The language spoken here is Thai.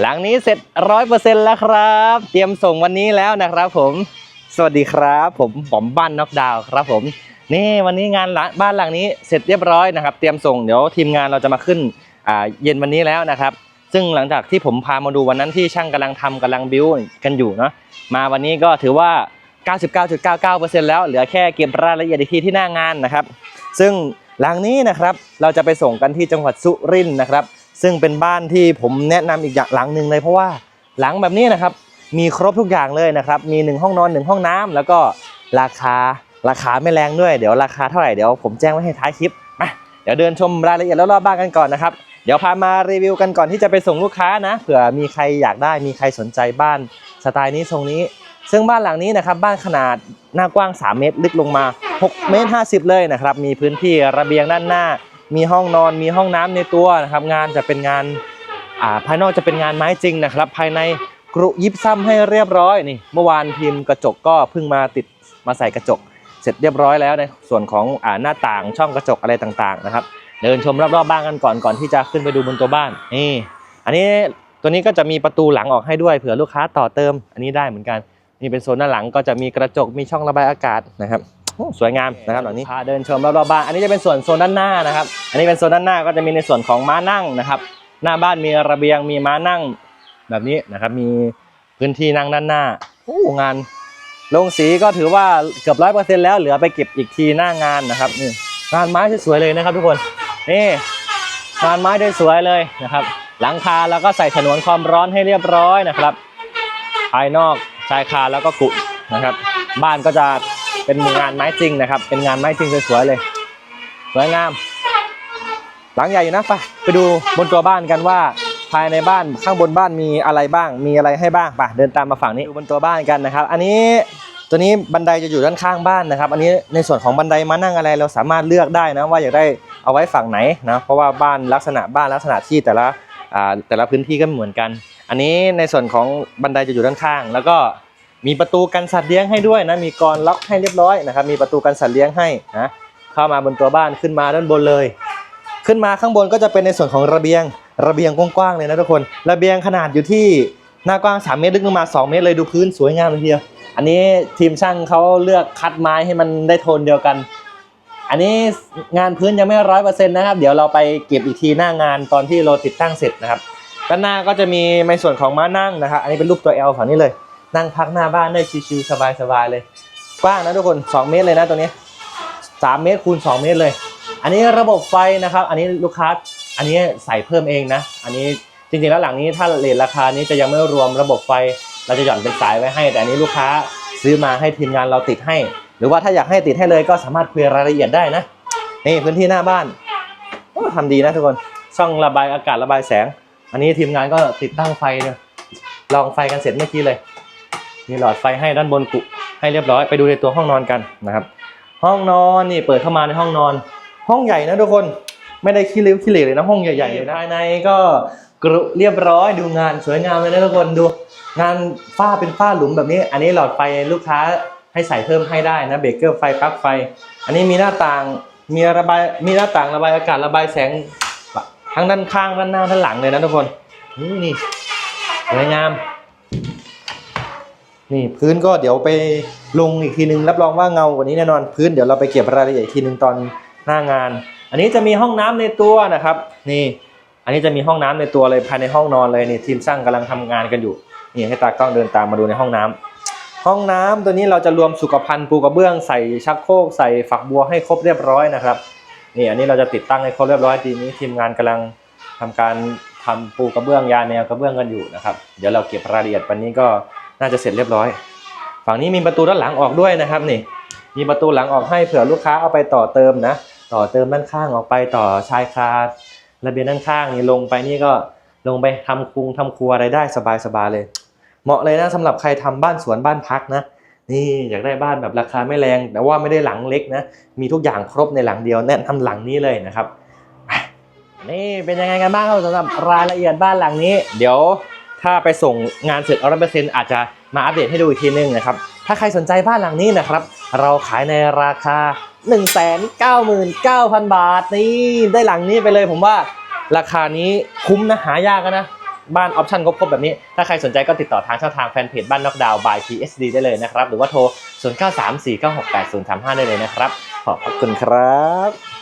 หลังนี้เสร็จร้อยเปอร์เซ็นต์แล้วครับ เตรียมส่งวันนี้แล้วนะครับผม สวัสดีครับ ผมผมบ้านน็อกดาวน์ครับผม นี่วันนี้งานลังบ้านหลังนี้เสร็จเรียบร้อยนะครับ เตรียมส่งเดี๋ยวทีมงานเราจะมาขึ้นเย็นวันนี้แล้วนะครับ ซึ่งหลังจากที่ผมพามาดูวันนั้นที่ช่างกำลังทำกำลังบิวกันอยู่เนาะมาวันนี้ก็ถือว่า 99.99%แล้วเหลือแค่เก็บรายละเอียดอีกทีที่หน้างานนะครับ ซึ่งหลังนี้นะครับเราจะไปส่งกันที่จังหวัดสุรินทร์นะครับ ซึ่งเป็นบ้านที่ผมแนะนำอีกอย่างหลังหนึ่งเลยเพราะว่าหลังแบบนี้นะครับมีครบทุกอย่างเลยนะครับ มีหนึ่งห้องนอนหนึ่งห้องน้ำแล้วก็ราคาราคาไม่แรงด้วย เดี๋ยวราคาเท่าไหร่เดี๋ยวผมแจ้งไว้ให้ท้ายคลิปมาเดี๋ยวเดินชมรายละเอียดรอบๆบ้านกันก่อนนะครับ เดี๋ยวพามารีวิวกันก่อนที่จะไปส่งลูกค้านะ เผื่อมีใครอยากได้มีใครสนใจบ้านสไตล์นี้ทรงนี้ ซึ่งบ้านหลังนี้นะครับบ้านขนาดหน้ากว้าง 3 เมตร ลึกลงมา6เมตร50 เลยนะครับ มีพื้นที่ระเบียงด้านหน้า มีห้องนอนมีห้องน้ำในตัวนะครับ งานจะเป็นงานอ่าภายนอกจะเป็นงานไม้จริงนะครับ ภายในกรุยิบซ้ำให้เรียบร้อยนี่ เมื่อวานพิมพ์กระจกก็เพิ่งมาติดมาใส่กระจก เสร็จเรียบร้อยแล้วในส่วนของอ่าหน้าต่างช่องกระจกอะไรต่างๆนะครับ เดินชมรอบๆบ้านกันก่อนก่อนที่จะขึ้นไปดูบนตัวบ้านนี่อันนี้ตัวนี้ก็จะมีประตูหลังออกให้ด้วยเผื่อลูกค้าต่อเติม อันนี้ได้เหมือนกันนี่เป็นโซนด้าหลังก็จะมีกระจกมีช่องระบายอากาศนะครับ สวยงามนะครับหลังนี้พาเดินชมรอบๆบ้านอันนี้จะเป็นส่วนโซนด้านหน้านะครับ อันนี้เป็นโซนด้านหน้าก็จะมีในส่วนของม้านั่งนะครับ หน้าบ้านมีระเบียงมีม้านั่งแบบนี้นะครับ มีพื้นที่นั่งด้านหน้าโอ้งานลงสีก็ถือว่าเกือบร้อยเปอร์เซ็นต์แล้วเหลือไปเก็บอีกทีหน้างานนะครับนี่งานไม้สวยๆเลยนะครับ ทุกคนนี่งานไม้ได้สวยเลยนะครับ หลังคาแล้วก็ใส่ฉนวนความร้อนให้เรียบร้อยนะครับ ภายนอกชายคาแล้วก็กุนะครับ บ้านก็จะ เป็นงานไม้จริงนะครับ เป็นงานไม้จริงสวยๆเลยสวยงาม หลังใหญ่อยู่นะไปไปดูบนตัวบ้านกันว่าภายในบ้านข้างบนบ้านมีอะไรบ้าง มีอะไรให้บ้างไปเดินตามมาฝั่งนี้ดูบนตัวบ้านกันนะครับ อันนี้ตัวนี้บันไดจะอยู่ด้านข้างบ้านนะครับ อันนี้ในส่วนของบันไดมานั่งอะไรเราสามารถเลือกได้นะว่าอยากได้เอาไว้ฝั่งไหนนะเพราะว่าบ้านลักษณะบ้านลักษณะที่แต่ละแต่ละพื้นที่ก็เหมือนกัน อันนี้ในส่วนของบันไดจะอยู่ด้านข้าง แล้วก็ มีประตูกันสัตว์เลี้ยงให้ด้วยนะมีกรล็อกให้เรียบร้อยนะครับมีประตูกันสัตว์เลี้ยงให้นะเข้ามาบนตัวบ้านขึ้นมาด้านบนเลย ขึ้นมาข้างบนก็จะเป็นในส่วนของระเบียงระเบียงกว้างๆเลยนะทุกคน ระเบียงขนาดอยู่ที่หน้ากว้าง 3 เมตรลึกลงมา 2 เมตรเลยดูพื้นสวยงามเลยทีเดียวอันนี้ทีมช่างเขาเลือกคัดไม้ให้มันได้โทนเดียวกัน อันนี้งานพื้นยังไม่ร้อยเปอร์เซ็นต์นะครับ เดี๋ยวเราไปเก็บอีกทีหน้างานตอนที่เราติดตั้งเสร็จนะครับด้านหน้าก็จะมีในส่วนของม้านั่งนะครับ อันนี้เป็นรูปตัว L ฝั่งนี้เลย นั่งพักหน้าบ้านได้ชิวๆสบายๆเลย กว้างนะทุกคน 2 เมตรเลยนะตัวนี้ 3 เมตรคูณ 2 เมตรเลย อันนี้ระบบไฟนะครับ อันนี้ลูกค้า อันนี้ใส่เพิ่มเองนะ อันนี้จริงๆแล้วหลังนี้ถ้าเลทราคานี้จะยังไม่รวมระบบไฟ เราจะหย่อนเป็นสายไว้ให้ แต่อันนี้ลูกค้าซื้อมาให้ทีมงานเราติดให้ หรือว่าถ้าอยากให้ติดให้เลยก็สามารถคุยรายละเอียดได้นะ นี่พื้นที่หน้าบ้านโอ้ทำดีนะทุกคน ช่องระบายอากาศระบายแสง อันนี้ทีมงานก็ติดตั้งไฟเนี่ยลองไฟกันเสร็จเมื่อกี้เลย มีหลอดไฟให้ด้านบนกุให้เรียบร้อยไปดูในตัวห้องนอนกันนะครับ ห้องนอนนี่เปิดเข้ามาในห้องนอน ห้องใหญ่นะทุกคนไม่ได้ขี้ริ้วขี้เหร่เลยนะห้องใหญ่ๆเลยนะภายในก็กรุเรียบร้อยดูงานสวยงามเลยนะทุกคนดู งานฝ้าเป็นฝ้าหลุมแบบนี้ อันนี้หลอดไฟลูกค้าให้ใส่เพิ่มให้ได้นะเบรกเกอร์ไฟปลั๊กไฟ อันนี้มีหน้าต่างมีระบายมีหน้าต่างระบายอากาศระบายแสงทั้งด้านข้างด้านหน้าด้านหลังเลยนะทุกคนนี่สวยงาม นี่พื้นก็เดี๋ยวไปลงอีกทีนึงรับรองว่าเงากว่านี้แน่นอนพื้นเดี๋ยวเราไปเก็บรายละเอียดอีกทีนึงตอนหน้างาน อันนี้จะมีห้องน้ำในตัวนะครับ นี่ อันนี้จะมีห้องน้ำในตัวเลยภายในห้องนอนเลยนี่ทีมช่างกำลังทำงานกันอยู่นี่ให้ตากล้องเดินตามมาดูในห้องน้ำห้องน้ำตัวนี้เราจะรวมสุขภัณฑ์ปูกระเบื้องใส่ชักโครกใส่ฝักบัวให้ครบเรียบร้อยนะครับนี่อันนี้เราจะติดตั้งให้ครบเรียบร้อยทีนี้ทีมงานกำลังทำการทำปูกระเบื้องยาแนวกระเบื้องกันอยู่นะครับ เดี๋ยวเราเก็บรายละเอียดวันนี้ก็ น่าจะเสร็จเรียบร้อย ฝั่งนี้มีประตูด้านหลังออกด้วยนะครับนี่ มีประตูหลังออกให้เผื่อลูกค้าเอาไปต่อเติมนะ ต่อเติมด้านข้างออกไปต่อชายคาระเบียงด้านข้างนี่ลงไปนี่ก็ลงไปทำคุงทำครัวอะไรได้สบายๆเลย เหมาะเลยนะสำหรับใครทำบ้านสวนบ้านพักนะนี่อยากได้บ้านแบบราคาไม่แรง แต่ว่าไม่ได้หลังเล็กนะ มีทุกอย่างครบในหลังเดียวแนะนำหลังนี้เลยนะครับนี่เป็นยังไงกันบ้างครับสำหรับรายละเอียดบ้านหลังนี้ เดี๋ยว ถ้าไปส่งงานเสร็จร้อยเปอร์เซ็นต์อาจจะมาอัปเดตให้ดูอีกทีนึงนะครับ ถ้าใครสนใจบ้านหลังนี้นะครับ เราขายในราคา 1 9 9 0 0 0 บาทนี่ได้หลังนี้ไปเลยผมว่าราคานี้คุ้มนะหายากนะ บ้านออปชั่นครบๆแบบนี้ ถ้าใครสนใจก็ติดต่อทางช่องทางแฟนเพจบ้านน็อกดาวน์ by PSD ได้เลยนะครับ หรือว่าโทร 0934968035 ได้เลยนะครับ ขอบคุณครับ